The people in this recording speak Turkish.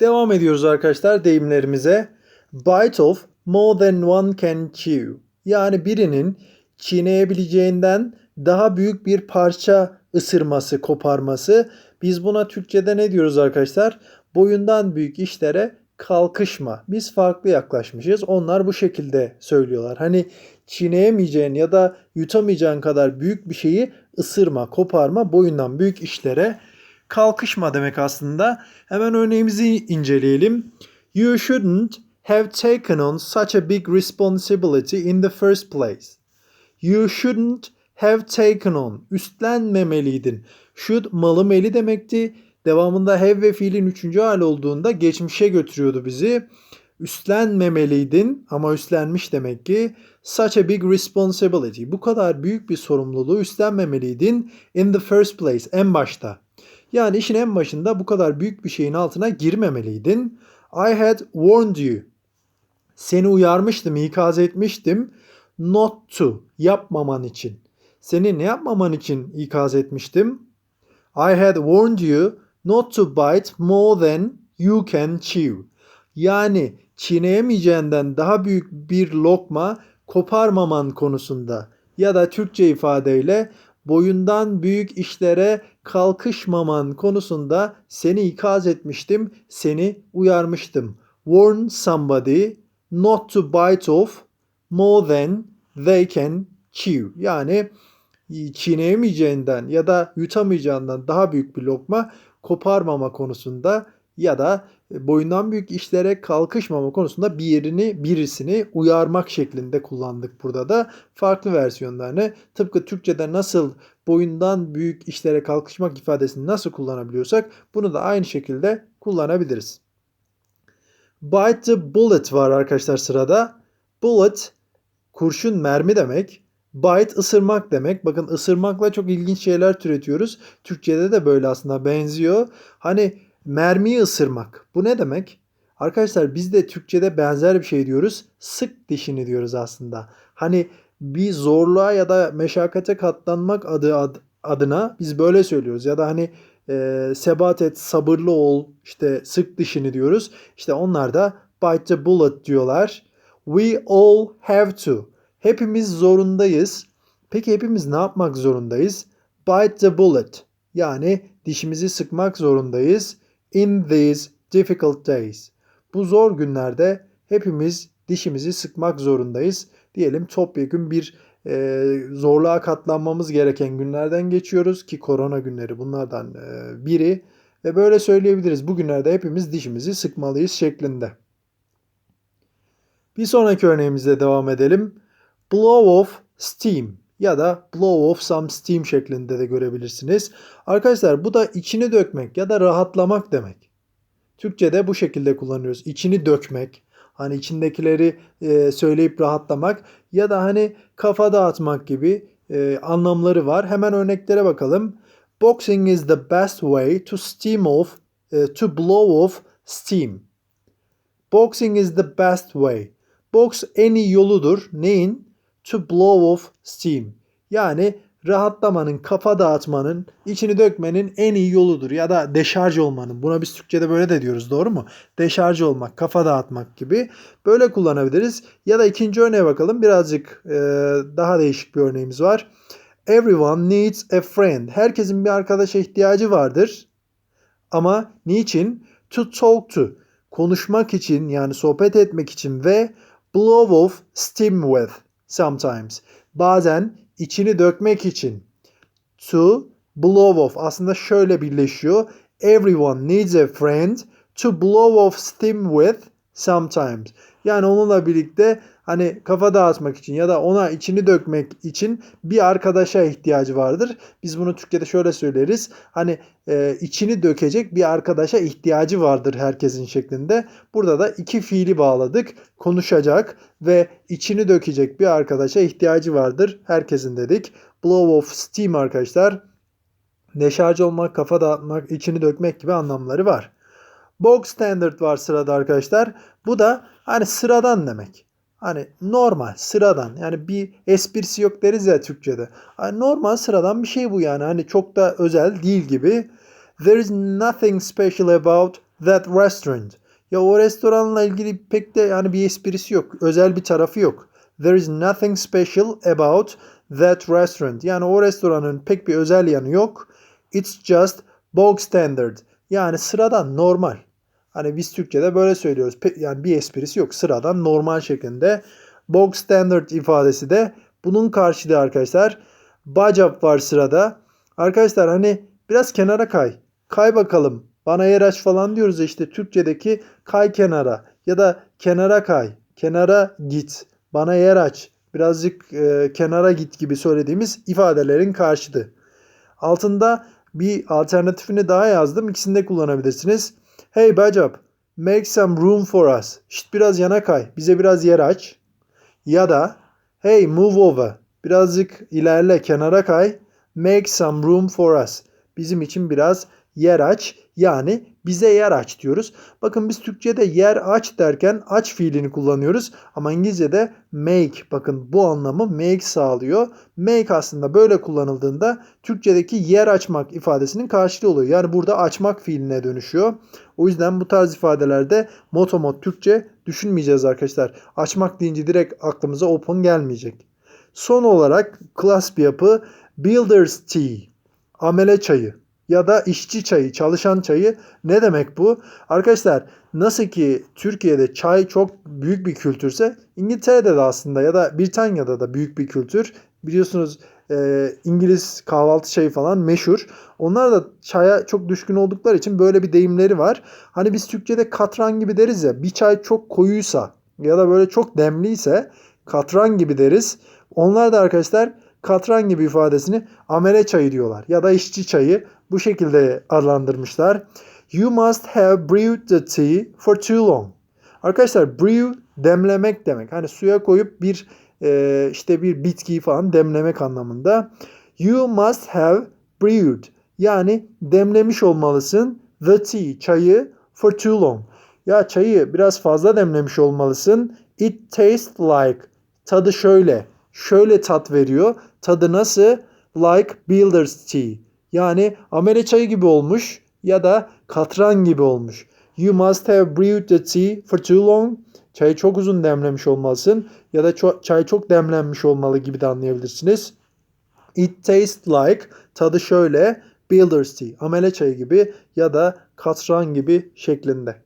Devam ediyoruz arkadaşlar deyimlerimize. Bite of more than one can chew. Yani birinin çiğneyebileceğinden daha büyük bir parça ısırması, koparması. Biz buna Türkçe'de ne diyoruz arkadaşlar? Boyundan büyük işlere kalkışma. Biz farklı yaklaşmışız. Onlar bu şekilde söylüyorlar. Hani çiğneyemeyeceğin ya da yutamayacağın kadar büyük bir şeyi ısırma, koparma, boyundan büyük işlere kalkışma demek aslında. Hemen örneğimizi inceleyelim. You shouldn't have taken on such a big responsibility in the first place. You shouldn't have taken on. Üstlenmemeliydin. Should malı meli demekti. Devamında have ve fiilin üçüncü hali olduğunda geçmişe götürüyordu bizi. Üstlenmemeliydin ama üstlenmiş demek ki. Such a big responsibility. Bu kadar büyük bir sorumluluğu üstlenmemeliydin in the first place. En başta. Yani işin en başında bu kadar büyük bir şeyin altına girmemeliydin. I had warned you. Seni uyarmıştım, ikaz etmiştim. Not to. Yapmaman için. Seni ne yapmaman için ikaz etmiştim? I had warned you not to bite more than you can chew. Yani çiğneyemeyeceğinden daha büyük bir lokma koparmaman konusunda ya da Türkçe ifadeyle boyundan büyük işlere kalkışmaman konusunda seni ikaz etmiştim, seni uyarmıştım. Warn somebody not to bite off more than they can chew. Yani çiğneyemeyeceğinden ya da yutamayacağından daha büyük bir lokma koparmama konusunda ya da boyundan büyük işlere kalkışmama konusunda bir yerini birisini uyarmak şeklinde kullandık burada da farklı versiyonlarını tıpkı Türkçe'de nasıl boyundan büyük işlere kalkışmak ifadesini nasıl kullanabiliyorsak bunu da aynı şekilde kullanabiliriz. Bite the bullet var arkadaşlar sırada. Bullet kurşun mermi demek. Bite ısırmak demek. Bakın ısırmakla çok ilginç şeyler türetiyoruz. Türkçe'de de böyle aslında benziyor. Hani mermiyi ısırmak. Bu ne demek? Arkadaşlar biz de Türkçe'de benzer bir şey diyoruz. Sık dişini diyoruz aslında. Hani bir zorluğa ya da meşakkate katlanmak adı ad, adına biz böyle söylüyoruz. Ya da hani e, sebat et, sabırlı ol, işte sık dişini diyoruz. İşte onlar da bite the bullet diyorlar. We all have to. Hepimiz zorundayız. Peki hepimiz ne yapmak zorundayız? Bite the bullet. Yani dişimizi sıkmak zorundayız. In these difficult days. Bu zor günlerde hepimiz dişimizi sıkmak zorundayız. Diyelim topyekun bir e, zorluğa katlanmamız gereken günlerden geçiyoruz ki korona günleri bunlardan e, biri. Ve böyle söyleyebiliriz. Bugünlerde hepimiz dişimizi sıkmalıyız şeklinde. Bir sonraki örneğimizde devam edelim. Blow off steam ya da blow off some steam şeklinde de görebilirsiniz. Arkadaşlar bu da içini dökmek ya da rahatlamak demek. Türkçe'de bu şekilde kullanıyoruz. İçini dökmek, hani içindekileri e, söyleyip rahatlamak ya da hani kafa dağıtmak gibi e, anlamları var. Hemen örneklere bakalım. Boxing is the best way to steam off, e, to blow off steam. Boxing is the best way. Box en iyi yoludur. Neyin? To blow off steam. Yani rahatlamanın, kafa dağıtmanın, içini dökmenin en iyi yoludur. Ya da deşarj olmanın. Buna biz Türkçe'de böyle de diyoruz doğru mu? Deşarj olmak, kafa dağıtmak gibi. Böyle kullanabiliriz. Ya da ikinci örneğe bakalım. Birazcık e, daha değişik bir örneğimiz var. Everyone needs a friend. Herkesin bir arkadaşa ihtiyacı vardır. Ama niçin? To talk to. Konuşmak için yani sohbet etmek için ve blow off steam with sometimes. Bazen içini dökmek için. To blow off aslında şöyle birleşiyor. Everyone needs a friend to blow off steam with sometimes. Yani onunla birlikte hani kafa dağıtmak için ya da ona içini dökmek için bir arkadaşa ihtiyacı vardır. Biz bunu Türkçe'de şöyle söyleriz. Hani e, içini dökecek bir arkadaşa ihtiyacı vardır herkesin şeklinde. Burada da iki fiili bağladık. Konuşacak ve içini dökecek bir arkadaşa ihtiyacı vardır herkesin dedik. Blow off steam arkadaşlar. Deşarj olmak, kafa dağıtmak, içini dökmek gibi anlamları var. Bog standard var sırada arkadaşlar. Bu da hani sıradan demek. Hani normal, sıradan. Yani bir esprisi yok deriz ya Türkçe'de. Hani normal, sıradan bir şey bu yani. Hani çok da özel değil gibi. There is nothing special about that restaurant. Ya o restoranla ilgili pek de yani bir esprisi yok. Özel bir tarafı yok. There is nothing special about that restaurant. Yani o restoranın pek bir özel yanı yok. It's just bog standard. Yani sıradan normal. Hani biz Türkçe'de böyle söylüyoruz. Yani bir esprisi yok. Sıradan normal şeklinde. Bog standard ifadesi de bunun karşılığı arkadaşlar. Bacap var sırada. Arkadaşlar hani biraz kenara kay. Kay bakalım. Bana yer aç falan diyoruz işte Türkçedeki kay kenara ya da kenara kay. Kenara git. Bana yer aç. Birazcık e, kenara git gibi söylediğimiz ifadelerin karşılığı. Altında bir alternatifini daha yazdım. İkisini de kullanabilirsiniz. Hey Bacap, make some room for us. Şşt biraz yana kay. Bize biraz yer aç. Ya da hey move over. Birazcık ilerle kenara kay. Make some room for us. Bizim için biraz yer aç. Yani bize yer aç diyoruz. Bakın biz Türkçe'de yer aç derken aç fiilini kullanıyoruz. Ama İngilizce'de make bakın bu anlamı make sağlıyor. Make aslında böyle kullanıldığında Türkçedeki yer açmak ifadesinin karşılığı oluyor. Yani burada açmak fiiline dönüşüyor. O yüzden bu tarz ifadelerde motomot Türkçe düşünmeyeceğiz arkadaşlar. Açmak deyince direkt aklımıza open gelmeyecek. Son olarak klas bir yapı Builder's Tea. Amele çayı ya da işçi çayı, çalışan çayı ne demek bu? Arkadaşlar nasıl ki Türkiye'de çay çok büyük bir kültürse İngiltere'de de aslında ya da Britanya'da da büyük bir kültür. Biliyorsunuz e, İngiliz kahvaltı çayı falan meşhur. Onlar da çaya çok düşkün oldukları için böyle bir deyimleri var. Hani biz Türkçe'de katran gibi deriz ya bir çay çok koyuysa ya da böyle çok demliyse katran gibi deriz. Onlar da arkadaşlar katran gibi ifadesini amele çayı diyorlar ya da işçi çayı bu şekilde adlandırmışlar. You must have brewed the tea for too long. Arkadaşlar brew demlemek demek. Hani suya koyup bir e, işte bir bitkiyi falan demlemek anlamında. You must have brewed yani demlemiş olmalısın the tea çayı for too long. Ya çayı biraz fazla demlemiş olmalısın. It tastes like tadı şöyle. Şöyle tat veriyor. Tadı nasıl? Like builder's tea. Yani amele çayı gibi olmuş ya da katran gibi olmuş. You must have brewed the tea for too long. Çayı çok uzun demlemiş olmalısın ya da ço- çay çok demlenmiş olmalı gibi de anlayabilirsiniz. It tastes like tadı şöyle builder's tea amele çayı gibi ya da katran gibi şeklinde.